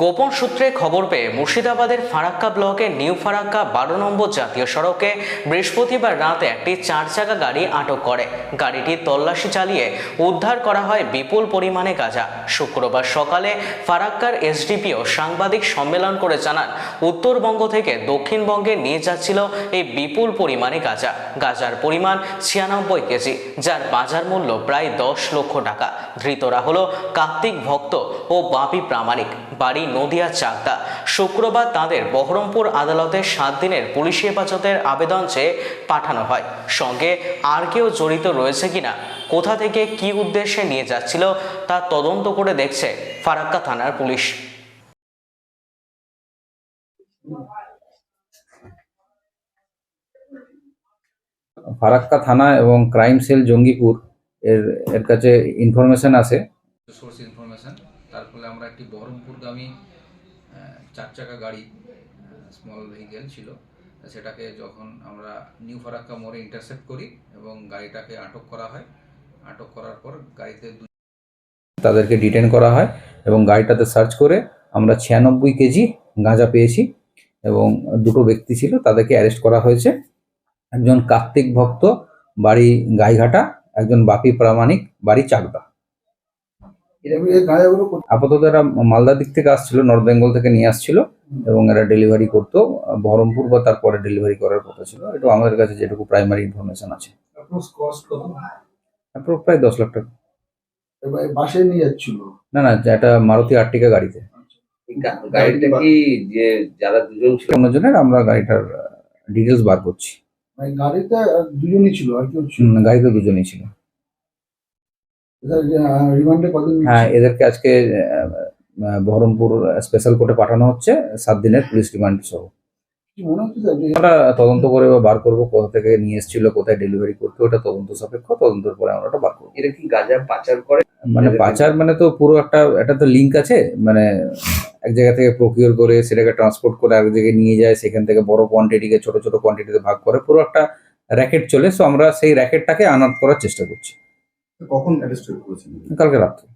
গোপন সূত্রে খবর পেয়ে মুর্শিদাবাদের ফারাক্কা ব্লকের নিউ ফারাক্কা বারো নম্বর জাতীয় সড়কে বৃহস্পতিবার রাতে একটি চার চাকা গাড়ি আটক করে। গাড়িটি তল্লাশি চালিয়ে উদ্ধার করা হয় বিপুল পরিমাণে গাঁজা। শুক্রবার সকালে ফারাক্কার এসডিপিও সাংবাদিক সম্মেলন করে জানান, উত্তরবঙ্গ থেকে দক্ষিণবঙ্গে নিয়ে যাচ্ছিল এই বিপুল পরিমাণে গাঁজা। গাঁজার পরিমাণ ছিয়ানব্বই কেজি, যার বাজার মূল্য প্রায় দশ লক্ষ টাকা। ধৃতরা হলো কার্তিক ভক্ত ও বাপি প্রামাণিক। বাড়ি নদিয়া চাকদা। শুক্রবার তাদের বহরমপুর আদালতে সাত দিনের পুলিশ হেফাজতের আবেদন চেয়ে পাঠানো হয়। সঙ্গে আর কেউ জড়িত রয়েছে কিনা কোথা থেকে কি উদ্দেশ্যে নিয়ে যাচ্ছিল তা তদন্ত করে দেখছে ফারাক্কা থানার পুলিশ। ফারাক্কা থানা এবং ক্রাইম সেল জঙ্গিপুর এর এর কাছে ইনফরমেশন আছে তার ফলে আমরা একটি বহরমপুরগামী চার চাকা গাড়ি স্মল ভেহিকেল ছিল। সেটাকে যখন আমরা নিউ ফারাক্কা মোড়ে ইন্টারসেপ্ট করি এবং গাড়িটাকে আটক করা হয়, আটক করার পর গাড়িতে তাদেরকে ডিটেন করা হয় এবং গাড়িটাতে সার্চ করে আমরা ছিয়ানব্বই কেজি গাঁজা পেয়েছি এবং দুটো ব্যক্তি ছিল, তাদেরকে অ্যারেস্ট করা হয়েছে। একজন কার্তিক ভক্ত, বাড়ি গাইঘাটা, একজন বাপি প্রামাণিক, বাড়ি চাকদা। আপাতত এরা মালদার দিক থেকে আসছিল নর্থ বেঙ্গল থেকে নিয়ে আসছিল এবং এরা ডেলিভারি করতো। বহরমপুর বা তারপরে ডেলিভারি করার কথা ছিল। এটা আমাদের কাছে যেটুকু প্রাইমারি ইনফরমেশন আছে। কস্ট কত? Approx প্রায় দশ লাখ টাকা। এবার বাসে নিয়ে যাচ্ছিল? না না এটা মারুতি আর্টিকা গাড়িতে। গাড়িটা কি যে যারা দুজন ছিল? অন্যজনের আমরা গাড়িটার ডিটেলস বার করছি। মানে গাড়িতে দুজনই ছিল আর কেউ ছিল গাড়িতে দুজনেই ছিল। হ্যাঁ এদেরকে আজকে বহরমপুর স্পেশাল কোর্টে পাঠানো হচ্ছে সাত দিনের পুলিশ রিমান্ড সহ। মনে হচ্ছে? আমরা তদন্ত করে বা বার করব কোথা থেকে নিয়ে এসেছিল কোথায় ডেলিভারি করতে ওটা তদন্ত সাপেক্ষ তদন্তের পরে আমরা ওটা বার করব। এরা কি গাঁজা পাচার করে? মানে পাচার মানে তো পুরো একটা একটা তো লিঙ্ক আছে মানে এক জায়গা থেকে প্রকিওর করে সেটাকে ট্রান্সপোর্ট করে আরেক জায়গায় নিয়ে যায় সেখান থেকে বড় কোয়ান্টিটিকে ছোট ছোট কোয়ান্টিটিতে ভাগ করে পুরো একটা র্যাকেট চলে সো আমরা সেই র্যাকেটটাকে আনাত করার চেষ্টা করছি। কখন অ্যারেস্ট করেছেন? কালকে রাত্রে।